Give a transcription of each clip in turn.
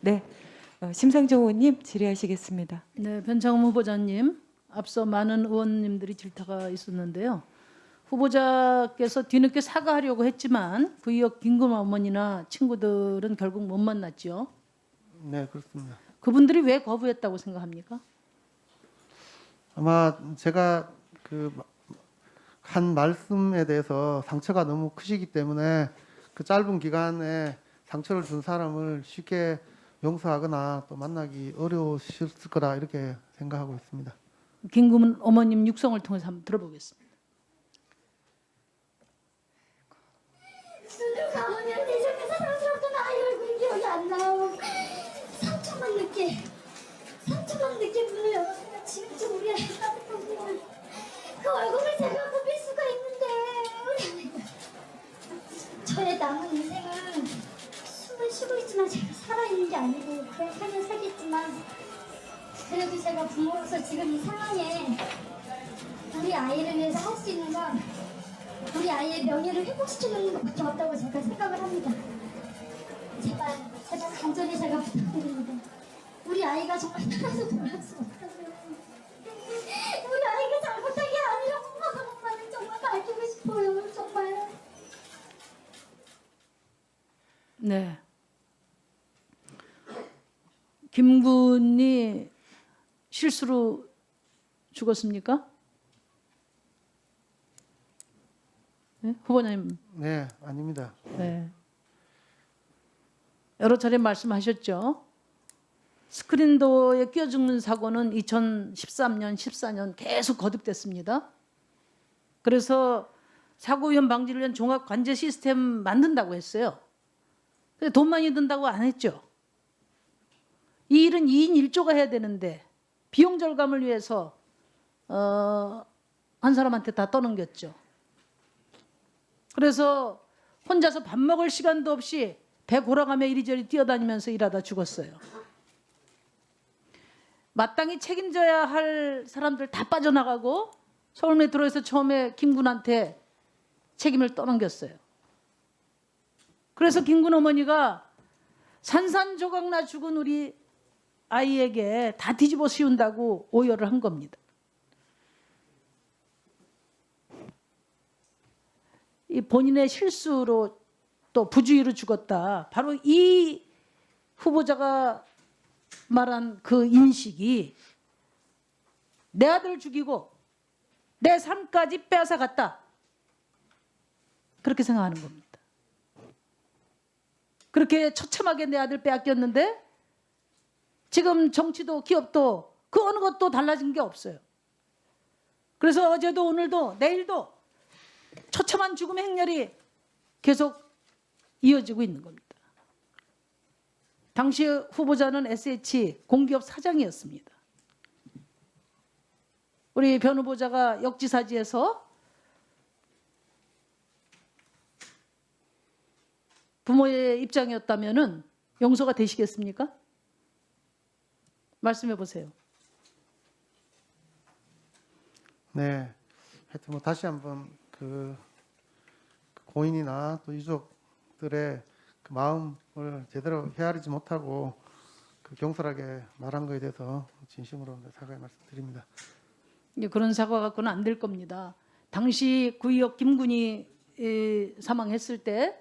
네, 어, 심상정 의원님 질의하시겠습니다. 네, 변창흠 후보자님, 앞서 많은 의원님들이 질타가 있었는데요. 후보자께서 뒤늦게 사과하려고 했지만 구의역 김금 어머니나 친구들은 결국 못 만났죠. 네, 그렇습니다. 그분들이 왜 거부했다고 생각합니까? 아마 제가 그 한 말씀에 대해서 상처가 너무 크시기 때문에 그 짧은 기간에 상처를 준 사람을 쉽게 용서하거나 또 만나기 어려우셨을 거라 이렇게 생각하고 있습니다. 김금 어머님 육성을 통해서 한번 들어보겠습니다. 아니고 그냥 살긴 살겠지만 그래도 제가 부모로서 지금 이 상황에 우리 아이를 위해서 할 수 있는 건 우리 아이의 명예를 회복시키는 것밖에 없다고 제가 생각을 합니다. 제발, 제발 간절히 제가 부탁드립니다. 우리 아이가 정말 살아서 없다고요. 우리 아이가 잘못한 게 아니라 엄마가 엄마는 정말 밝히고 싶어요. 정말. 네. 김군이 실수로 죽었습니까? 네? 후보자님 네, 아닙니다. 네. 여러 차례 말씀하셨죠. 스크린도어에 끼어 죽는 사고는 2013년, 14년 계속 거듭됐습니다. 그래서 사고 위험 방지를 위한 종합 관제 시스템 만든다고 했어요. 근데 돈 많이 든다고 안 했죠. 이 일은 2인 1조가 해야 되는데 비용 절감을 위해서 어, 한 사람한테 다 떠넘겼죠. 그래서 혼자서 밥 먹을 시간도 없이 배 골아가며 이리저리 뛰어다니면서 일하다 죽었어요. 마땅히 책임져야 할 사람들 다 빠져나가고 서울 메트로에서 처음에 김군한테 책임을 떠넘겼어요. 그래서 김군 어머니가 산산조각나 죽은 우리 아이에게 다 뒤집어 씌운다고 오열을 한 겁니다. 이 본인의 실수로 또 부주의로 죽었다. 바로 이 후보자가 말한 그 인식이 내 아들 죽이고 내 삶까지 빼앗아 갔다. 그렇게 생각하는 겁니다. 그렇게 처참하게 내 아들 빼앗겼는데 지금 정치도 기업도 그 어느 것도 달라진 게 없어요. 그래서 어제도 오늘도 내일도 처참한 죽음의 행렬이 계속 이어지고 있는 겁니다. 당시 후보자는 SH 공기업 사장이었습니다. 우리 변 후보자가 역지사지에서 부모의 입장이었다면은 용서가 되시겠습니까? 말씀해 보세요. 네, 하여튼 뭐 다시 한번 그 고인이나 또 유족들의 그 마음을 제대로 헤아리지 못하고 그 경솔하게 말한 거에 대해서 진심으로 사과의 말씀드립니다. 이제 그런 사과 갖고는 안 될 겁니다. 당시 구의역 김군이 에, 사망했을 때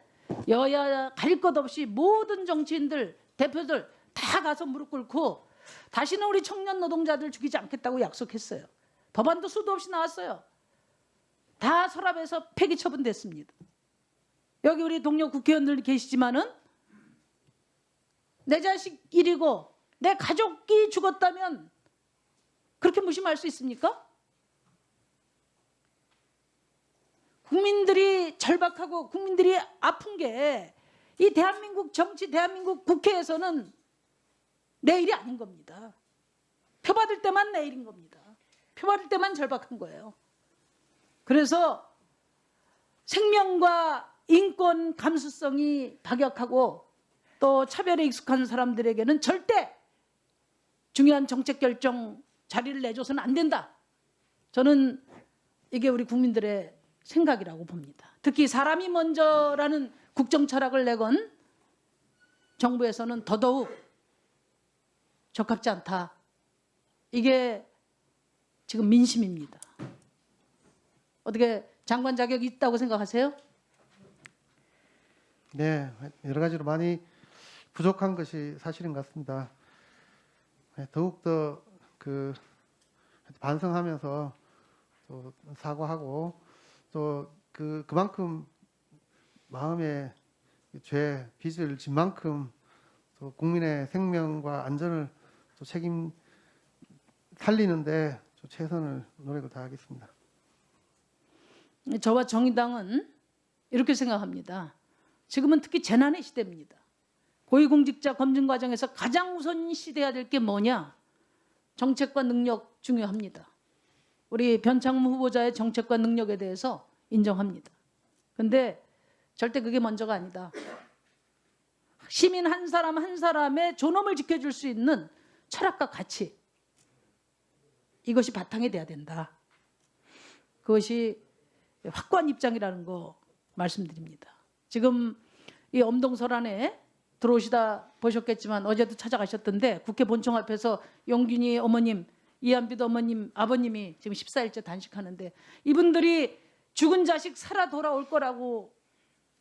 여야 갈것 없이 모든 정치인들 대표들 다 가서 무릎 꿇고 다시는 우리 청년 노동자들 죽이지 않겠다고 약속했어요. 법안도 수도 없이 나왔어요. 다 서랍에서 폐기 처분됐습니다. 여기 우리 동료 국회의원들 계시지만은 내 자식 일이고 내 가족이 죽었다면 그렇게 무심할 수 있습니까? 국민들이 절박하고 국민들이 아픈 게 이 대한민국 정치, 대한민국 국회에서는 내일이 아닌 겁니다. 표 받을 때만 내일인 겁니다. 표 받을 때만 절박한 거예요. 그래서 생명과 인권 감수성이 박약하고 또 차별에 익숙한 사람들에게는 절대 중요한 정책 결정 자리를 내줘서는 안 된다. 저는 이게 우리 국민들의 생각이라고 봅니다. 특히 사람이 먼저라는 국정 철학을 내건 정부에서는 더더욱 적합지 않다. 이게 지금 민심입니다. 어떻게 장관 자격이 있다고 생각하세요? 네, 여러 가지로 많이 부족한 것이 사실인 것 같습니다. 네, 더욱더 그 반성하면서 또 사과하고 또 그 그만큼 마음에 죄 빚을 진 만큼 또 국민의 생명과 안전을 또 책임 살리는데 또 최선을 노력을 다하겠습니다. 저와 정의당은 이렇게 생각합니다. 지금은 특히 재난의 시대입니다. 고위공직자 검증 과정에서 가장 우선시돼야 될 게 뭐냐? 정책과 능력 중요합니다. 우리 변창무 후보자의 정책과 능력에 대해서 인정합니다. 근데 절대 그게 먼저가 아니다. 시민 한 사람 한 사람의 존엄을 지켜줄 수 있는 철학과 가치 이것이 바탕이 돼야 된다. 그것이 확고한 입장이라는 거 말씀드립니다. 지금 이 엄동설안에 들어오시다 보셨겠지만 어제도 찾아가셨던데 국회 본청 앞에서 영균이 어머님, 이한비도 어머님, 아버님이 지금 14일째 단식하는데 이분들이 죽은 자식 살아 돌아올 거라고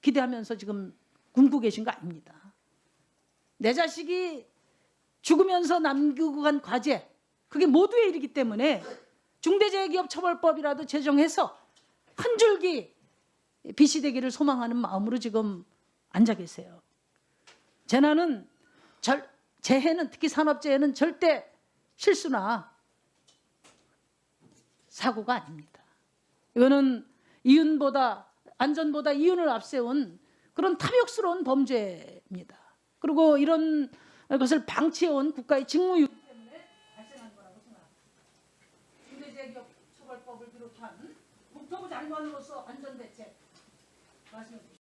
기대하면서 지금 굶고 계신 거 아닙니다. 내 자식이 죽으면서 남기고 간 과제 그게 모두의 일이기 때문에 중대재해기업처벌법이라도 제정해서 한 줄기 빛이 되기를 소망하는 마음으로 지금 앉아 계세요. 재난은 절, 재해는 특히 산업재해는 절대 실수나 사고가 아닙니다. 이거는 이윤보다 안전보다 이윤을 앞세운 그런 탐욕스러운 범죄입니다. 그리고 이런 것을 방치해온 국가의 직무유 때문에 발생한 거라고 생각합니다. 중대재해기업 처벌법을 비롯한 국토부 장관으로서 안전대책 말씀해 주십시오.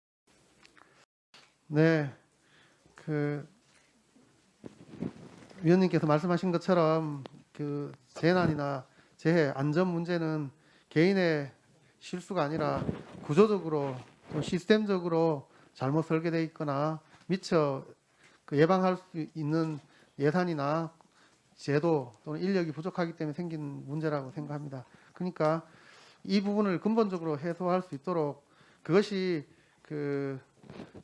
네, 그 위원님께서 말씀하신 것처럼 그 재난이나 재해 안전 문제는 개인의 실수가 아니라 구조적으로 또 시스템적으로 잘못 설계되어 있거나 미처 그 예방할 수 있는 예산이나 제도 또는 인력이 부족하기 때문에 생긴 문제라고 생각합니다. 그러니까 이 부분을 근본적으로 해소할 수 있도록 그것이 그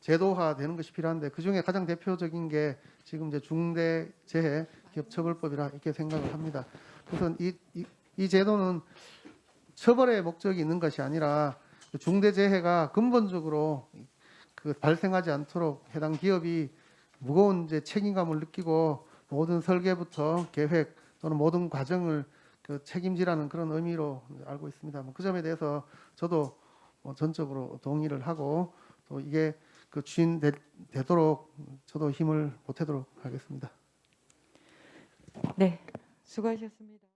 제도화 되는 것이 필요한데 그 중에 가장 대표적인 게 지금 이제 중대재해 기업처벌법이라 이렇게 생각을 합니다. 그래서 이, 이, 이 제도는 처벌의 목적이 있는 것이 아니라 중대재해가 근본적으로 그 발생하지 않도록 해당 기업이 무거운 이제 책임감을 느끼고 모든 설계부터 계획 또는 모든 과정을 그 책임지라는 그런 의미로 알고 있습니다. 뭐그 점에 대해서 저도 뭐 전적으로 동의를 하고 또 이게 그 주인 되, 되도록 저도 힘을 보태도록 하겠습니다. 네, 수고하셨습니다.